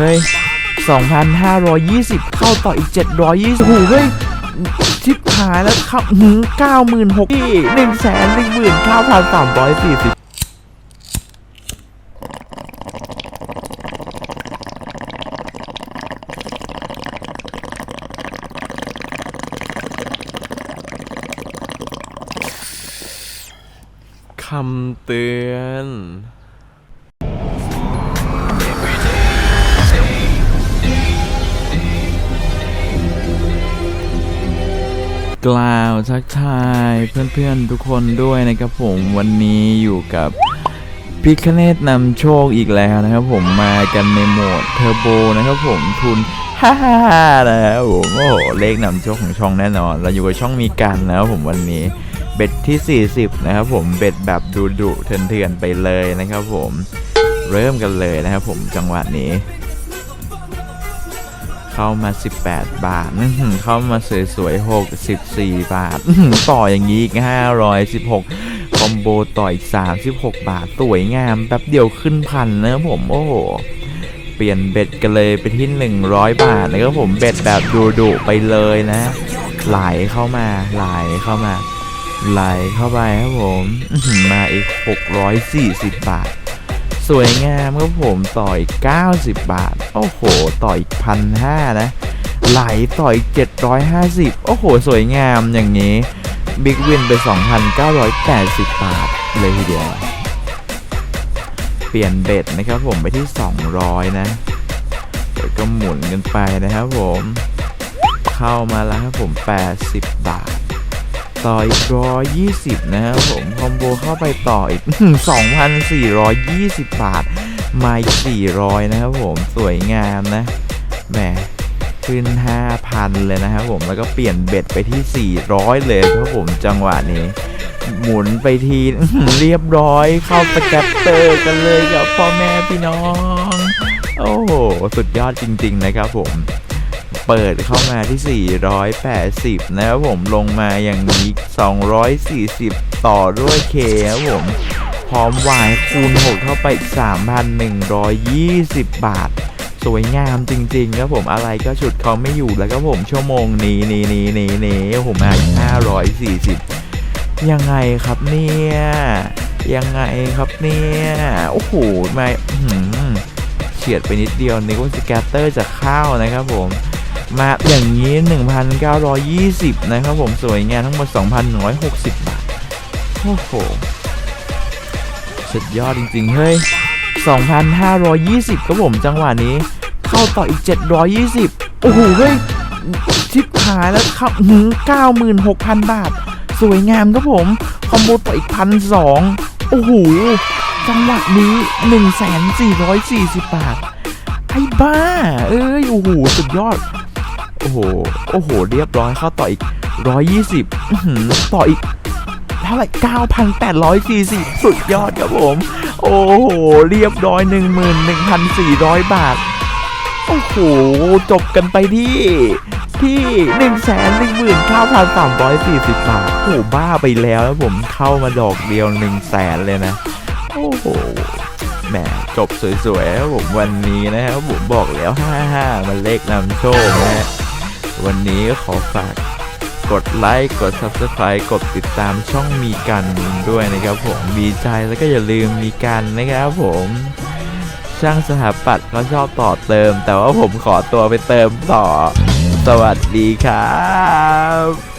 เฮ้ย 2,520 เข้าต่ออีก 720โอ้โหเฮ้ยชิปหายแล้วครับหืม96,000ที่1 1 9 3 4 0คำเตือน กล่าวทักทายเพื่อนๆทุกคนด้วยนะครับผมวันนี้อยู่กับพิคเนตนำโชคอีกแล้วนะครับผมมากันในโหมดเทอร์โบนะครับผมทุนฮ่าฮ่าฮ่านะครับผมโอ้โหเลขนำโชคของช่องแน่นอน เราอยู่กับช่องมีกันนะครับผมวันนี้เบ็ดที่ 40 นะครับผมเบ็ดแบบดุดุๆเถื่อนๆไปเลยนะครับผมเริ่มกันเลยนะครับผมจังหวะนี้ เข้ามา 18 บาทเข้ามาสวยๆ64 บาท ต่ออย่างนี้อีก516 คอมโบต่ออีก 36 บาท สวยงามแป๊บเดียวขึ้นพันนะผม โอ้โห เปลี่ยนเบ็ดกันเลยไปที่ 100 บาทนะครับผมเบ็ดแบบดูๆไปเลยนะ ไหลเข้ามาไหลเข้ามาไหลเข้าไปครับผม มาอีก 640 บาท สวยงามครับผมต่ออีก 90 บาท โอ้โห ต่ออีกพันห้านะ ไหลต่ออีก 750 โอ้โห สวยงามอย่างนี้บิ๊กวินไป 2,980 บาท เลยทีเดียว เปลี่ยนเบ็ดนะครับผมไปที่ 200 นะเดี๋ยวก็หมุนกันไปนะครับผม เข้ามาแล้วครับผม 80 บาท ต่ออีก120นะครับผม คอมโบเข้าไปต่ออีก2,420บาท มาอีก400นะครับผม สวยงามนะ แหม ขึ้น5,000เลยนะครับผม แล้วก็เปลี่ยนเบ็ดไปที่400เลยครับผม จังหวะนี้ หมุนไปทีเรียบร้อย เข้าสแกปเตอร์กันเลยครับพ่อแม่พี่น้อง โอ้โห สุดยอดจริง ๆ นะครับผม เปิดเข้ามาที่ 480 นะครับผมลงมาอย่างนี้ 240 ต่อด้วยเคครับผม พร้อมวายคูณ 6 เข้าไปอีก 3,120 บาท สวยงามจริงๆครับผมอะไรก็ฉุดเขาไม่อยู่แล้วครับผมชั่วโมงนี้นี้นี้นี้นี้ผมมาอีก540 ยังไงครับเนี่ยยังไงครับเนี่ยโอ้โหมาเฉียดไปนิดเดียวนึกว่าสแกตเตอร์จะเข้านะครับผม มาอย่างนี้ 1,920 นะครับผมสวยงามทั้งหมด 2,160 บาท โอ้โห สุดยอดจริง ๆ เฮ้ย 2,520 ครับผมจังหวะนี้ เข้าต่ออีก 720 โอ้โห เฮ้ยชิปหายแล้วครับหืม96,000 บาท สวยงามครับผม คอมโบต่ออีกพันสองโอ้โห จังหวะนี้ 1,440 บาทไอ้บ้า เอ้ย โอ้โห สุดยอด อ้โห โอ้โห เรียบร้อยเข้าต่ออีก 120ต่ออีกเท่าไหร่9,840 สุดยอดครับผม โอ้โห เรียบร้อย 11,400 บาท โอ้โห จบกันไปที่ ที่119,340 บาท โอ้โหบ้าไปแล้วแล้วผมเข้ามาดอกเดียว 1 0 0 0 0แสนเลยนะ โอ้โหแหมจบสวยๆครับผมวันนี้นะครับผมบอกแล้ว 55 มันเลขนำโชคนะฮะ วันนี้ก็ขอฝากกดไลค์กด Subscribe กดติดตามช่องมีกันด้วยนะครับผมมีใจแล้วก็อย่าลืมมีกันนะครับผมช่างสถาปัตย์เขาชอบต่อเติม แต่ว่าผมขอตัวไปเติมต่อ สวัสดีครับ